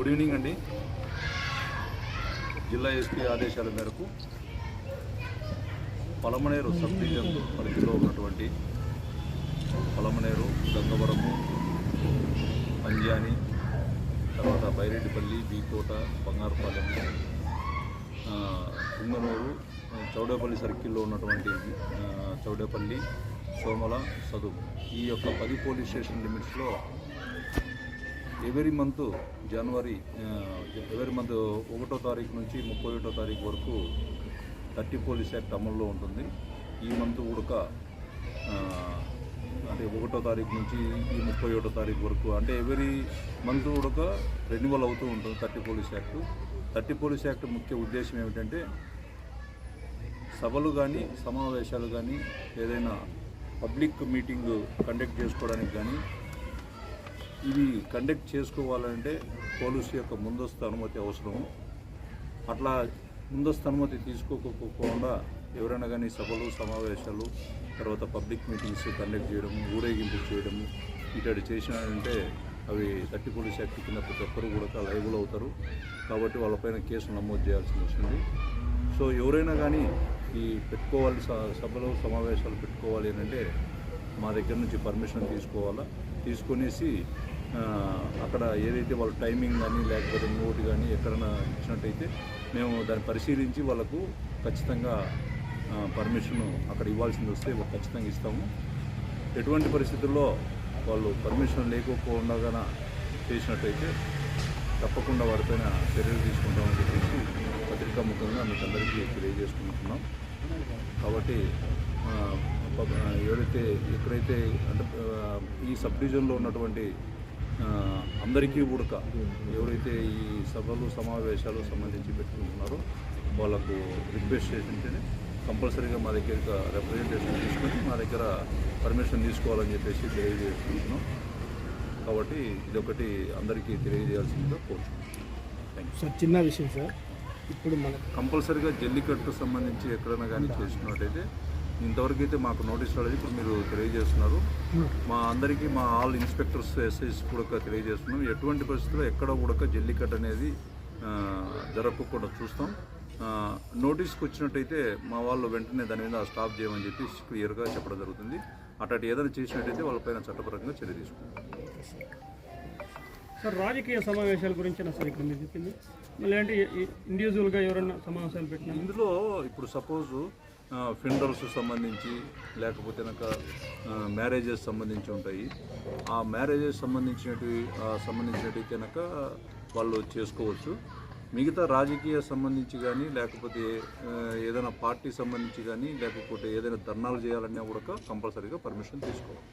Good evening అండి. జిల్లా SP ఆదేశాల మేరకు పలమనేరు సబ్ డివిజన్ పరిధిలో ఉన్నటువంటి పలమనేరు గంగవరము పంజాని తర్వాత బైరెడ్డిపల్లి బీకోట బంగారుపాలెం ఆ, కుంగనూరు చౌడేపల్లి సర్కిల్లో ఉన్నటువంటి చౌడేపల్లి సోమల సదువు ఈ యొక్క పది పోలీస్ స్టేషన్ లిమిట్స్లో every month January every month ఒకటో తారీఖు నుంచి ముప్పై ఒకటో తారీఖు వరకు థర్టీ పోలీస్ యాక్ట్ అమల్లో ఉంటుంది. ఈ మంత్ ఉడక అంటే ఒకటో తారీఖు నుంచి ఈ ముప్పై ఒకటో తారీఖు వరకు అంటే ఎవరీ మంత్ ఉడక రెన్యువల్ అవుతూ ఉంటుంది thirty police act. Thirty police act ముఖ్య ఉద్దేశం ఏమిటంటే సభలు కానీ సమావేశాలు కానీ ఏదైనా పబ్లిక్ మీటింగ్ కండక్ట్ చేసుకోవడానికి కానీ ఇవి కండక్ట్ చేసుకోవాలంటే పోలీసు యొక్క ముందస్తు అనుమతి అవసరం. అట్లా ముందస్తు అనుమతి తీసుకోకపోకుండా ఎవరైనా కానీ సభలు సమావేశాలు తర్వాత పబ్లిక్ మీటింగ్స్ కండక్ట్ చేయడం ఊరేగింపు చేయడం ఇట్లాంటి చేసినారంటే అవి థర్టీ పోలీస్ యాక్ట్ కింద ప్రతి ఒక్కరు కూడా లైబుల్ అవుతారు. కాబట్టి వాళ్ళపైన కేసు నమోదు చేయాల్సి వస్తుంది సో ఎవరైనా కానీ ఈ పెట్టుకోవాలి స- సభలు సమావేశాలు పెట్టుకోవాలి అని అంటే మా దగ్గర నుంచి పర్మిషన్ తీసుకోవాలా? తీసుకునేసి అక్కడ ఏదైతే వాళ్ళ టైమింగ్ కానీ లేకపోతే ఇంకోటి కానీ ఎక్కడైనా ఇచ్చినట్టయితే మేము దాన్ని పరిశీలించి వాళ్ళకు ఖచ్చితంగా పర్మిషన్ అక్కడ ఇవ్వాల్సింది వస్తే ఖచ్చితంగా ఇస్తాము. ఎటువంటి పరిస్థితుల్లో వాళ్ళు పర్మిషన్ లేకపోకుండా చేసినట్టయితే తప్పకుండా వారిపైన చర్యలు తీసుకుంటామని చెప్పేసి పత్రికాముఖంగా మీకు అందరికీ తెలియజేసుకుంటున్నాం. కాబట్టి ఎవరైతే ఎక్కడైతే అంటే ఈ సబ్ డివిజన్లో ఉన్నటువంటి అందరికీ ఉడక. ఎవరైతే ఈ సభలు సమావేశాలు సంబంధించి పెట్టుకుంటున్నారో వాళ్ళకు రిక్వెస్ట్ చేసింటేనే కంపల్సరీగా మా దగ్గర రిప్రజెంటేషన్ తీసుకొని మా దగ్గర పర్మిషన్ తీసుకోవాలని చెప్పేసి తెలియజేసుకుంటున్నాం. కాబట్టి ఇదొకటి అందరికీ తెలియజేయాల్సిందిగా కోరుచున్నాం థ్యాంక్ యూ సార్ చిన్న విషయం సార్. ఇప్పుడు మన కంపల్సరీగా జల్లికట్టు సంబంధించి ఎక్కడైనా కానీ చేసినట్టయితే ఇంతవరకు అయితే మాకు నోటీస్ రాలేదు. ఇప్పుడు మీరు తెలియజేస్తున్నారు. మా అందరికీ మా ఆల్ ఇన్స్పెక్టర్స్ ఎస్ఐస్ కూడా తెలియజేస్తున్నాం. ఎటువంటి పరిస్థితుల్లో ఎక్కడ కూడా జల్లికట్టు అనేది జరగకుండా చూస్తాం. నోటీస్కి వచ్చినట్టయితే మా వాళ్ళు వెంటనే దాని మీద స్టాప్ చేయమని చెప్పి క్లియర్గా చెప్పడం జరుగుతుంది. అట్లాంటి ఏదైనా చేసినట్టయితే వాళ్ళపైన చట్టపరంగా చర్య తీసుకుంటాం. సార్ రాజకీయ సమావేశాల గురించి సార్ ఇక్కడ మీరు చెప్పింది. ఇండివిజువల్గా ఎవరన్నా సమావేశాలు పెట్టినా? ఇందులో ఇప్పుడు సపోజ్ ఫిండర్స్ సంబంధించి లేకపోతే కనుక మ్యారేజెస్ సంబంధించి ఉంటాయి. ఆ మ్యారేజెస్ సంబంధించినవి సంబంధించినట్టయితే కనుక వాళ్ళు చేసుకోవచ్చు. మిగతా రాజకీయ సంబంధించి కానీ లేకపోతే ఏదైనా పార్టీ సంబంధించి కానీ లేకపోతే ఏదైనా ధర్నాలు చేయాలన్నా కూడా కంపల్సరీగా పర్మిషన్ తీసుకోవాలి.